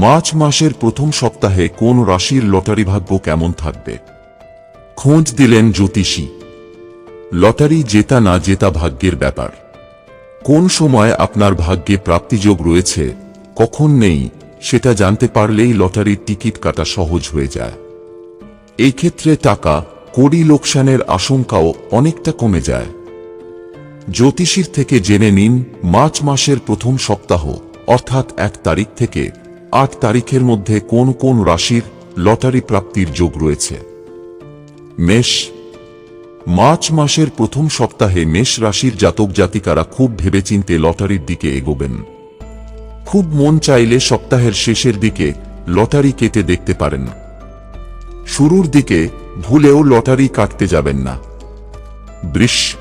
March মাসের প্রথম সপ্তাহে কোন রাশির লটারি ভাগ্য কেমন থাকবে? খোঁজ দিলেন জ্যোতিষী। লটারি জেতা না জেতা ভাগ্যের ব্যাপার। কোন সময় আপনার ভাগ্যে প্রাপ্তিযোগ রয়েছে, কখন নেই, সেটা জানতে পারলেই লটারির টিকিট কাটা সহজ হয়ে যায়। এই ক্ষেত্রে টাকা কোটি লোকসানের আশঙ্কাও অনেকটা কমে যায়। জ্যোতিষীর থেকে জেনে নিন, মার্চ মাসের প্রথম সপ্তাহ, অর্থাৎ এক তারিখ থেকে আট তারিখের মধ্যে কোন কোন রাশির লটারি প্রাপ্তির যোগ রয়েছে? মেষ। মার্চ মাসের প্রথম সপ্তাহে মেষ রাশির জাতক জাতিকারা খুব ভেবেচিন্তে লটারির দিকে এগোবেন। খুব মন চাইলে সপ্তাহের শেষের দিকে লটারি কেটে দেখতে পারেন। শুরুর দিকে ভুলেও লটারি কাটতে যাবেন না। বৃষ।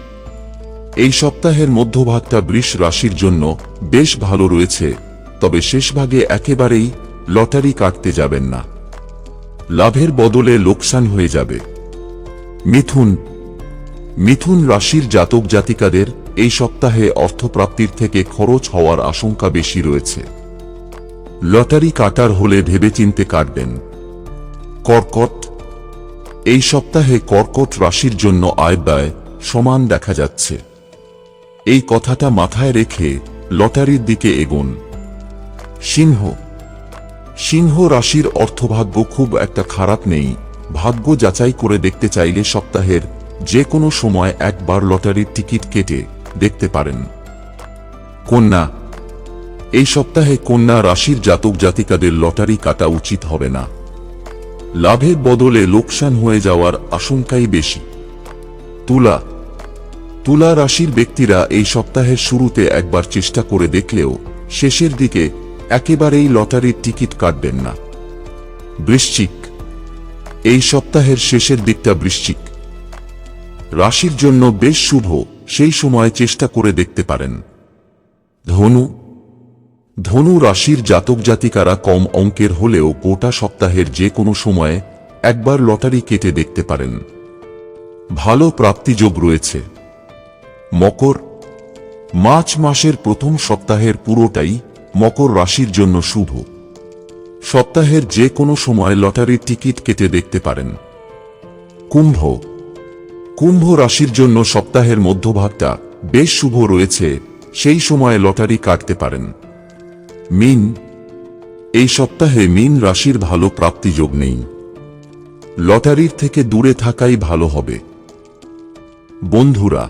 এই সপ্তাহের মধ্যভাগটা বৃষ রাশির জন্য বেশ ভালো রয়েছে। তবে শেষভাগে একেবারেই লটারি কাটতে যাবেন না। লাভের বদলে লোকসান হয়ে যাবে। মিথুন মিথুন রাশির জাতক জাতিকাদের এই সপ্তাহে অর্থপ্রাপ্তির থেকে খরচ হওয়ার আশঙ্কা বেশি রয়েছে। লটারি কাটার হলে ভেবেচিন্তে কাটবেন। কর্কট, এই সপ্তাহে কর্কট রাশির জন্য আয় ব্যয় সমান দেখা যাচ্ছে। এই কথাটা মাথায় রেখে লটারির দিকে এগোন। সিংহ। সিংহ রাশির অর্থভাগ্য খুব একটা খারাপ নেই। ভাগ্য যাচাই করে দেখতে চাইলে সপ্তাহের যে কোনো সময় একবার লটারির টিকিট কেটে দেখতে পারেন। কন্যা। এই সপ্তাহে কন্যা রাশির জাতক জাতিকাদের লটারি কাটা উচিত হবে না। লাভের বদলে লোকসান হয়ে যাওয়ার আশঙ্কাই বেশি। তুলা। তুলা রাশির ব্যক্তিরা এই সপ্তাহের শুরুতে একবার চেষ্টা করে দেখলেও শেষের দিকে একেবারেই লটারির টিকিট কাটবেন না। বৃশ্চিক। এই সপ্তাহের শেষের দিকটা বৃশ্চিক। রাশির জন্য বেশ শুভ, সেই সময় চেষ্টা করে দেখতে পারেন। ধনু। ধনু রাশির জাতক জাতিকারা কম অঙ্কের হলেও গোটা সপ্তাহের যে কোনো সময়ে একবার লটারি কেটে দেখতে পারেন। ভালো প্রাপ্তিযোগ রয়েছে। মকর। মার্চ মাসের প্রথম সপ্তাহের পুরোটাই মকর রাশির জন্য শুভ। সপ্তাহের যে কোনো সময় লটারির টিকিট কেটে দেখতে পারেন। কুম্ভ। কুম্ভ রাশির জন্য সপ্তাহের মধ্যভাগটা বেশ শুভ রয়েছে, সেই সময়ে লটারি কাটতে পারেন। মিন। এই সপ্তাহে মিন রাশির ভালো প্রাপ্তিযোগ নেই। লটারির থেকে দূরে থাকাই ভালো হবে। বন্ধুরা